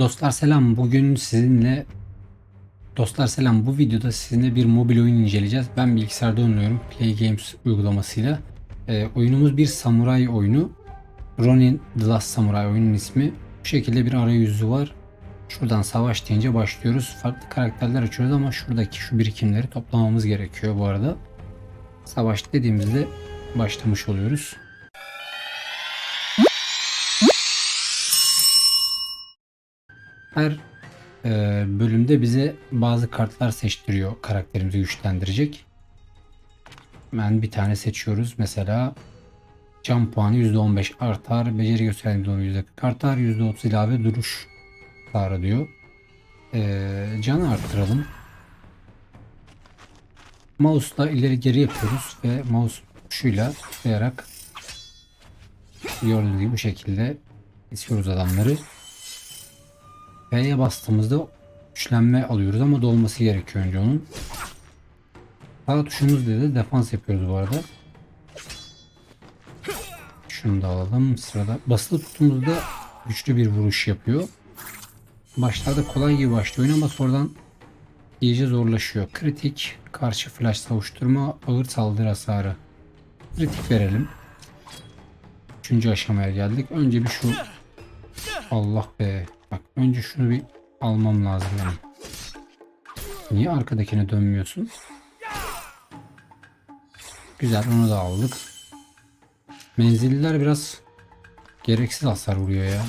Dostlar selam. Bugün sizinle Dostlar selam. Bu videoda sizinle bir mobil oyun inceleyeceğiz. Ben bilgisayarda oynuyorum. Play Games uygulamasıyla. Ee, oyunumuz bir samuray oyunu. Ronin The Last Samurai oyunun ismi. Bu şekilde bir arayüzü var. Şuradan savaş deyince başlıyoruz. Farklı karakterler açıyoruz ama şuradaki şu birikimleri toplamamız gerekiyor bu arada. Savaş dediğimizde başlamış oluyoruz. Her e, bölümde bize bazı kartlar seçtiriyor karakterimizi güçlendirecek. Ben bir tane seçiyoruz. Mesela can puanı %15 artar. Beceri gösterdiğimiz %40 artar. %30 ilave duruş hasarı diyor. E, canı arttıralım. Mouse'la ileri geri yapıyoruz ve mouse tuşuyla tıklayarak gördüğünüz gibi bu şekilde kesiyoruz adamları. F'ye bastığımızda güçlenme alıyoruz ama dolması gerekiyor önce onun. Sağ tuşumuz dedi defans yapıyoruz bu arada. Şunu da alalım sırada. Basılı tuttuğumuzda güçlü bir vuruş yapıyor. Başlarda kolay gibi başlıyor oyun ama sonradan iyice zorlaşıyor. Kritik, karşı flash savuşturma, ağır saldırı hasarı. Kritik verelim. Üçüncü aşamaya geldik. Önce bir şu Allah be. Bak önce şunu bir almam lazım benim. Niye arkadakine dönmüyorsun? Güzel onu da aldık. Menzilliler biraz gereksiz hasar vuruyor ya.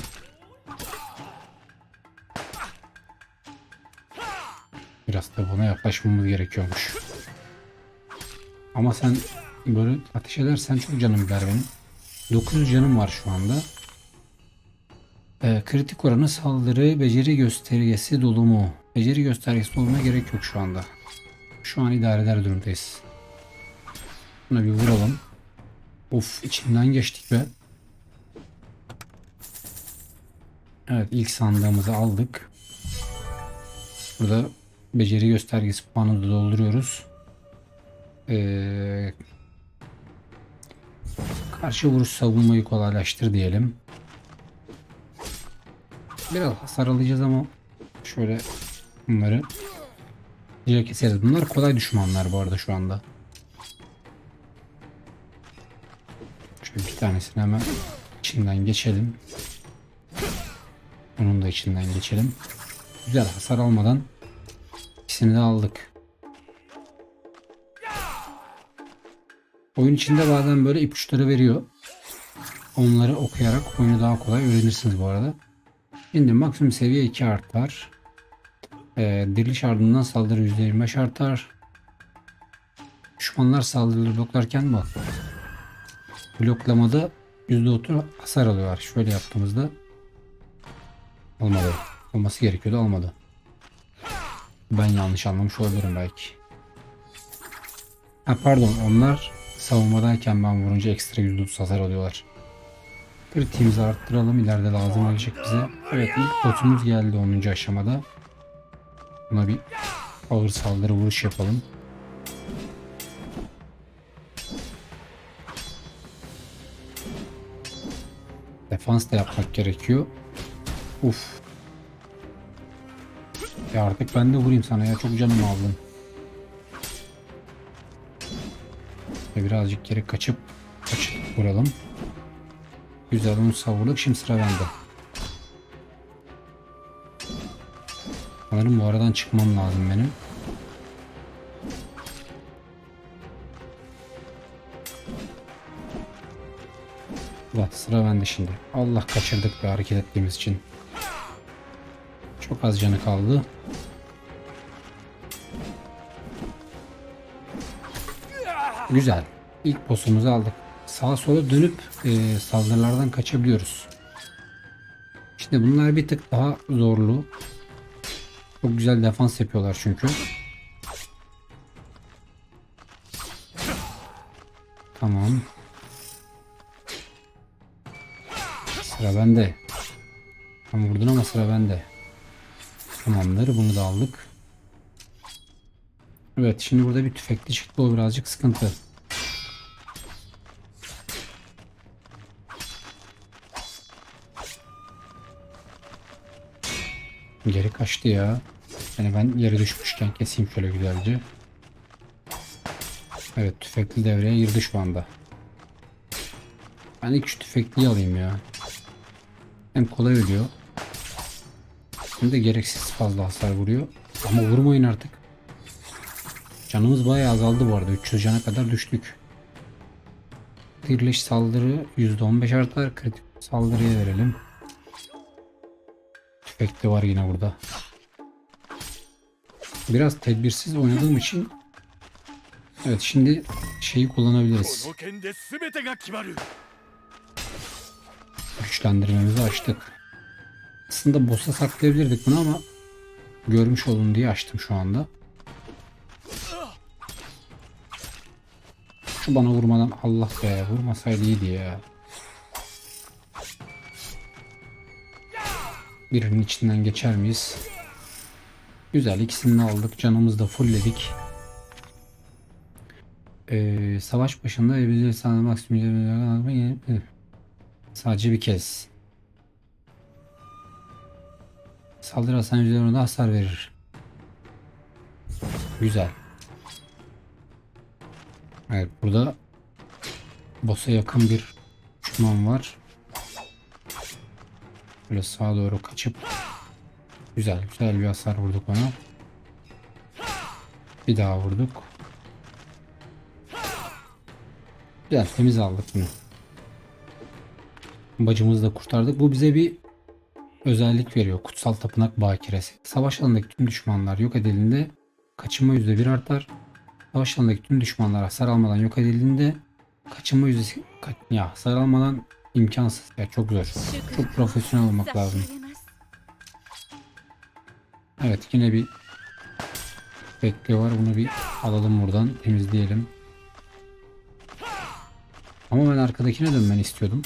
Biraz da buna yaklaşmamız gerekiyormuş. Ama sen böyle ateş edersen çok canım gider benim. 900 canım var şu anda. Ee, kritik oranı saldırı beceri göstergesi dolumu. Beceri göstergesi doluma gerek yok şu anda. Şu an idare eder durumdayız. Buna bir vuralım. Of içinden geçtik be. Evet ilk sandığımızı aldık. Burada beceri göstergesi puanını da dolduruyoruz. Ee, karşı vuruş savunmayı kolaylaştır diyelim. Biraz hasar alacağız ama şöyle bunları direkt keseriz. Bunlar kolay düşmanlar bu arada şu anda. Şöyle bir tanesini hemen içinden geçelim. Onun da içinden geçelim. Güzel hasar almadan ikisini de aldık. Oyun içinde bazen böyle ipuçları veriyor. Onları okuyarak oyunu daha kolay öğrenirsiniz bu arada. Şimdi maksimum seviye 2 artar. Ee, diriliş ardından saldırı %25 artar. Düşmanlar saldırıları bloklarken bak. Bloklamada %30 hasar alıyorlar. Şöyle yaptığımızda olmadı. Olması gerekiyordu olmadı. Ben yanlış anlamış olabilirim belki. Ha, pardon onlar savunmadayken ben vurunca ekstra %30 hasar alıyorlar. Kritiğimizi arttıralım. ileride lazım olacak bize. Evet ilk botumuz geldi 10. aşamada. Buna bir ağır saldırı vuruş yapalım. Defans da yapmak gerekiyor. Uf. Ya artık ben de vurayım sana ya çok canımı aldın. Ve birazcık geri kaçıp kaçıp vuralım. Güzel onu savurduk. Şimdi sıra bende. Sanırım bu aradan çıkmam lazım benim. Bak sıra bende şimdi. Allah kaçırdık bir hareket ettiğimiz için. Çok az canı kaldı. Güzel. İlk boss'umuzu aldık. Sağa sola dönüp e, saldırılardan kaçabiliyoruz. Şimdi bunlar bir tık daha zorlu. Çok güzel defans yapıyorlar çünkü. Tamam. Sıra bende. Tam vurdun ama sıra bende. Tamamdır bunu da aldık. Evet şimdi burada bir tüfekli çıktı o birazcık sıkıntı. Geri kaçtı ya. Yani ben yere düşmüşken keseyim şöyle güzelce. Evet tüfekli devreye girdi şu anda. Ben ilk şu tüfekliyi alayım ya. Hem kolay ölüyor. Hem de gereksiz fazla hasar vuruyor. Ama vurmayın artık. Canımız bayağı azaldı bu arada. 300 cana kadar düştük. Birleş saldırı %15 artar. Kritik saldırıya verelim. Efekti var yine burada. Biraz tedbirsiz oynadığım için Evet şimdi şeyi kullanabiliriz. Güçlendirmemizi açtık. Aslında boss'a saklayabilirdik bunu ama görmüş olun diye açtım şu anda. Şu bana vurmadan Allah be vurmasaydı iyiydi ya. Birinin içinden geçer miyiz? Güzel ikisini de aldık. Canımızı da fullledik. Ee, savaş başında bizi sağlamak maksimum Sadece bir kez. Saldırı hasar üzerine hasar verir. Güzel. Evet burada boss'a yakın bir düşman var. Böyle sağa doğru kaçıp güzel güzel bir hasar vurduk ona. Bir daha vurduk. Güzel temiz aldık bunu. Bacımızı da kurtardık. Bu bize bir özellik veriyor. Kutsal Tapınak Bakiresi. Savaş alanındaki tüm düşmanlar yok edildiğinde kaçınma %1 artar. Savaş alanındaki tüm düşmanlar hasar almadan yok edildiğinde kaçınma yüzdesi ka- ya hasar almadan imkansız. Ya çok zor. Çok profesyonel olmak lazım. Evet yine bir bekle var. Bunu bir alalım buradan. Temizleyelim. Ama ben arkadakine dönmeni istiyordum.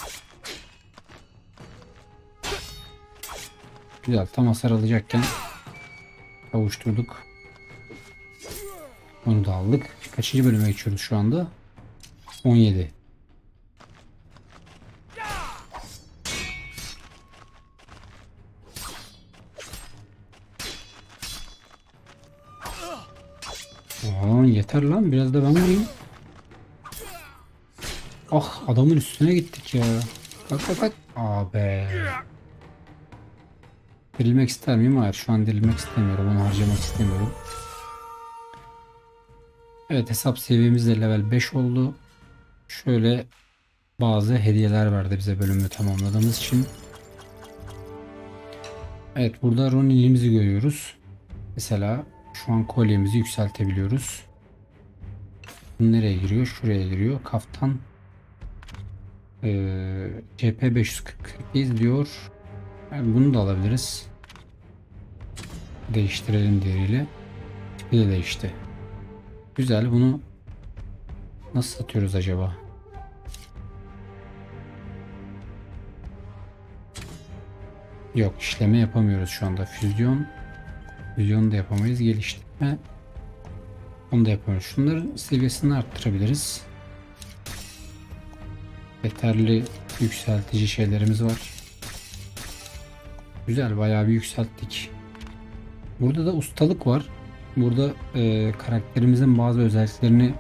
Güzel tam hasar alacakken kavuşturduk. Onu da aldık. Kaçıncı bölüme geçiyoruz şu anda? 17. Aa, yeter lan biraz da ben vurayım. Ah adamın üstüne gittik ya. Bak bak bak. Abi. Dirilmek ister miyim? Hayır şu an dirilmek istemiyorum. Onu harcamak istemiyorum. Evet hesap seviyemiz de level 5 oldu. Şöyle bazı hediyeler verdi bize bölümü tamamladığımız için. Evet burada Ronin'imizi görüyoruz. Mesela şu an kolyemizi yükseltebiliyoruz. Nereye giriyor? Şuraya giriyor. Kaftan ee, CP 548 diyor. Yani bunu da alabiliriz. Değiştirelim diğeriyle. Tipi de değişti. Güzel bunu nasıl satıyoruz acaba? Yok işleme yapamıyoruz şu anda. Füzyon füzyon da yapamayız. Geliştirme onu da yapamıyoruz. Şunların seviyesini arttırabiliriz. Yeterli yükseltici şeylerimiz var. Güzel bayağı bir yükselttik. Burada da ustalık var. Burada e, karakterimizin bazı özelliklerini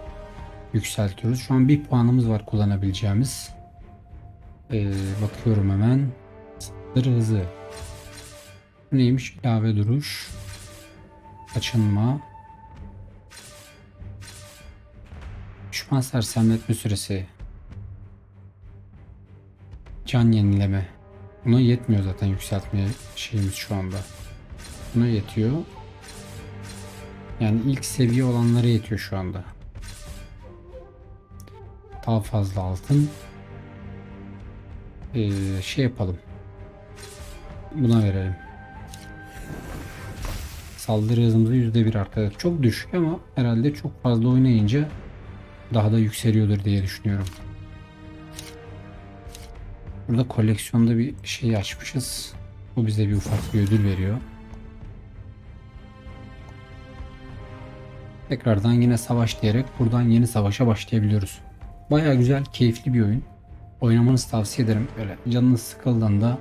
yükseltiyoruz. Şu an bir puanımız var kullanabileceğimiz. E, bakıyorum hemen. Saldırı hızı. Neymiş? İlave duruş. Kaçınma. Düşman sersemletme süresi. Can yenileme. Buna yetmiyor zaten yükseltme şeyimiz şu anda. Buna yetiyor. Yani ilk seviye olanlara yetiyor şu anda. Daha fazla altın. Ee, şey yapalım. Buna verelim. Saldırı hızımızı %1 arttırdı. Çok düşük ama herhalde çok fazla oynayınca daha da yükseliyordur diye düşünüyorum. Burada koleksiyonda bir şey açmışız. Bu bize bir ufak bir ödül veriyor. Tekrardan yine savaş diyerek buradan yeni savaşa başlayabiliyoruz. Baya güzel, keyifli bir oyun. Oynamanızı tavsiye ederim. Böyle canınız sıkıldığında,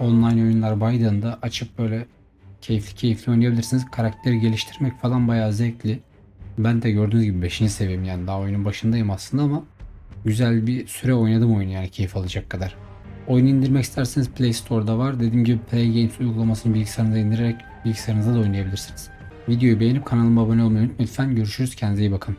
online oyunlar baydığında açıp böyle Keyifli keyifli oynayabilirsiniz. Karakteri geliştirmek falan bayağı zevkli. Ben de gördüğünüz gibi 5. seviyem yani daha oyunun başındayım aslında ama güzel bir süre oynadım oyunu yani keyif alacak kadar. Oyunu indirmek isterseniz Play Store'da var. Dediğim gibi Play Games uygulamasını bilgisayarınıza indirerek bilgisayarınızda da oynayabilirsiniz. Videoyu beğenip kanalıma abone olmayı unutmayın lütfen. Görüşürüz. Kendinize iyi bakın.